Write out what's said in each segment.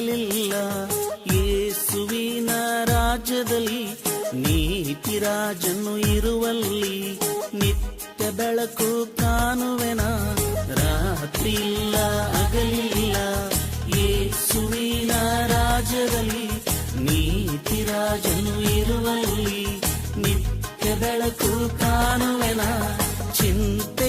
ಹಗಲಿಲ್ಲ ಯೇಸುವಿನ ರಾಜ್ಯದಲ್ಲಿ ನೀತಿ ರಾಜನು ಇರುವಲ್ಲಿ ನಿತ್ಯ ಬೆಳಕು ಕಾಣುವೆನ? ರಾತ್ರಿ ಇಲ್ಲ ಅಗಲಿಲ್ಲ ಯೇಸುವಿನ ರಾಜ್ಯದಲ್ಲಿ ನೀತಿ ರಾಜನು ಇರುವಲ್ಲಿ ನಿತ್ಯ ಬೆಳಕು ಕಾಣುವೆನ? ಚಿಂತೆ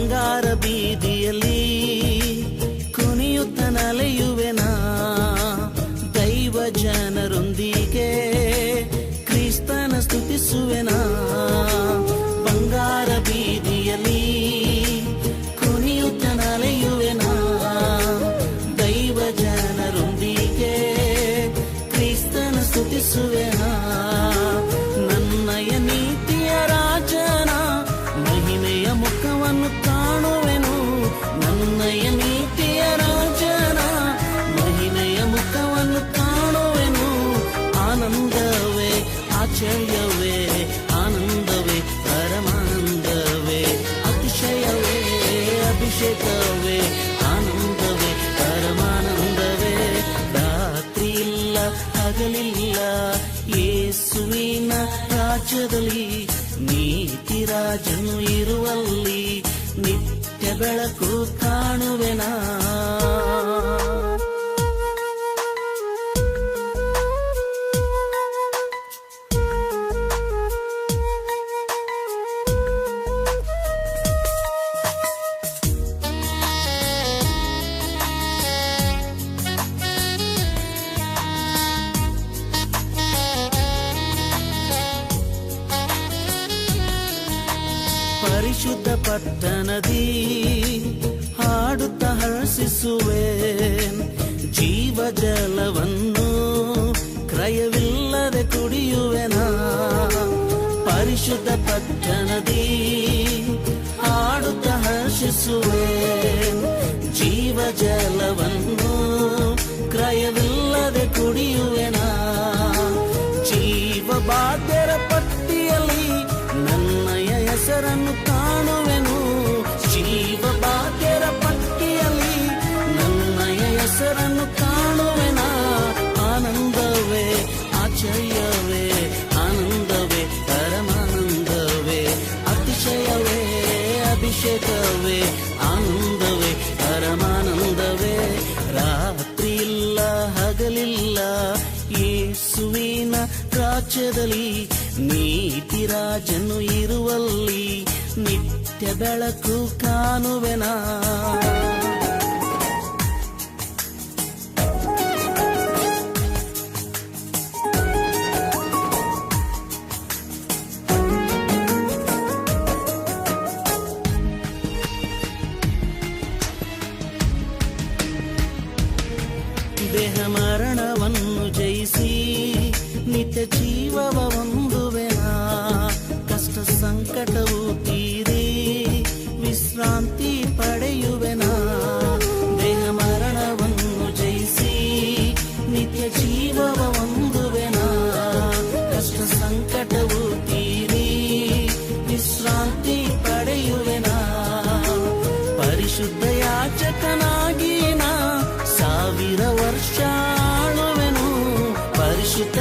ಬಂಗಾರ ಬೀದಿಯಲ್ಲಿ ಕುಣಿಯುತ್ತ ನಲೆಯುವೆನ ದೈವ ಜನರೊಂದಿಗೆ ಕ್ರಿಸ್ತನ ಸ್ತುತಿಸುವೆನ ಬಂಗಾರ ಬೀದಿಯಲ್ಲಿ ಕುಣಿಯುತ್ತ ನಲೆಯುವೆನ ದೈವ ಜನರೊಂದಿಗೆ ಕ್ರಿಸ್ತನ ಸ್ತುತಿಸುವೆನ ನನ್ನಯ ನೀತಿಯ ರಾಜನ ಮಹಿಮೆಯ ಮುಖವನ್ನು ಆಶ್ಚರ್ಯವೇ ಆನಂದವೇ, ಪರಮಾನಂದವೇ. ಅತಿಶಯವೇ, ಅಭಿಷೇಕವೇ, ಆನಂದವೇ, ಪರಮಾನಂದವೇ. ರಾತ್ರಿ ಇಲ್ಲ ಹಗಲಿಲ್ಲ, ಯೇಸುವಿನ ರಾಜ್ಯದಲ್ಲಿ ನೀತಿ ರಾಜನು ಇರುವಲ್ಲಿ ನಿತ್ಯ ಬೆಳಕು ಕಾಣುವೆನಾ? ಪರಿಶುದ್ಧ ಪಟ್ಟಣದಿ ಹಾಡುತ್ತ ಹರ್ಷಿಸುವೆ ಜೀವ ಜಲವನ್ನು ಕ್ರಯವಿಲ್ಲದೆ ಕುಡಿಯುವೆನ. ಪರಿಶುದ್ಧ ಪಟ್ಟಣದಿ ಹಾಡುತ್ತ ಹರ್ಷಿಸುವೆ ಜೀವ ಜಲವನ್ನು ಕ್ರಯವಿಲ್ಲದೆ ಕುಡಿಯುವೆನ. ಜೀವ ಬಾಧ್ಯರ ಪಟ್ಟಿಯಲ್ಲಿ ನನ್ನಯ ಹೆಸರನ್ನು ಜೀವ ಭಾಗ್ಯರ ಪಟ್ಟಿಯಲ್ಲಿ ನನ್ನಯ ಹೆಸರನ್ನು ಕಾಣುವೆನ ಆನಂದವೇ, ಆಶ್ಚರ್ಯವೇ, ಆನಂದವೇ, ಪರಮಾನಂದವೇ, ಅತಿಶಯವೇ, ಅಭಿಷೇಕವೇ, ಆನಂದವೇ, ಪರಮಾನಂದವೇ. ರಾತ್ರಿ ಇಲ್ಲ ಹಗಲಿಲ್ಲ, ಯೇಸುವಿನ ರಾಜ್ಯದಲ್ಲಿ ನೀತಿ ರಾಜನು ಇರುವಲ್ಲಿ ನಿತ್ಯ ಬೆಳಕು ಕಾಣುವೆನಾ? ದೇಹ ಮರಣವನ್ನು ಜಯಿಸಿ ನಿತ್ಯ ಜೀವವ ಹೊಂದುವೆನ? ಕಷ್ಟ ಸಂಕಟವು ತೀರಿ ವಿಶ್ರಾಂತಿ ಪಡೆಯುವೆನ? ದೇಹ ಮರಣವನ್ನು ಜಯಿಸಿ ನಿತ್ಯ ಜೀವವ ಹೊಂದುವೆನ? ಕಷ್ಟ ಸಂಕಟವು ತೀರಿ ವಿಶ್ರಾಂತಿ ಪಡೆಯುವೆನ? ಪರಿಶುದ್ಧ ಯಾಚಕನಾಗಿ ನಾ ಸಾವಿರ ವರ್ಷ ಆಳುವೆನು, ಪರಿಶುದ್ಧ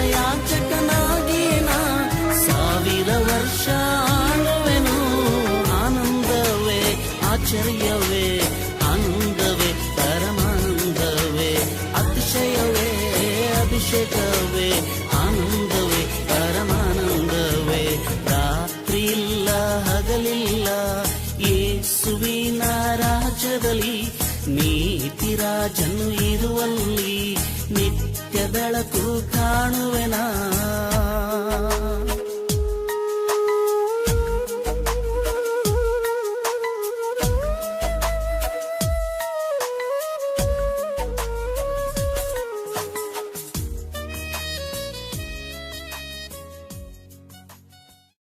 ಆಶ್ಚರ್ಯವೇ ಅಂಗವೇ, ಪರಮಾನಂದವೇ, ಅತಿಶಯವೇ, ಅಭಿಷೇಕವೇ, ಆನಂದವೇ, ಪರಮಾನಂದವೇ. ರಾತ್ರಿ ಇಲ್ಲ ಹಗಲಿಲ್ಲ ಯೇಸುವಿನ ರಾಜ್ಯದಲ್ಲಿ ನೀತಿ ರಾಜನು ಇರುವಲ್ಲಿ, ನಿತ್ಯದಳಕು ಕಾಣುವೆನಾ?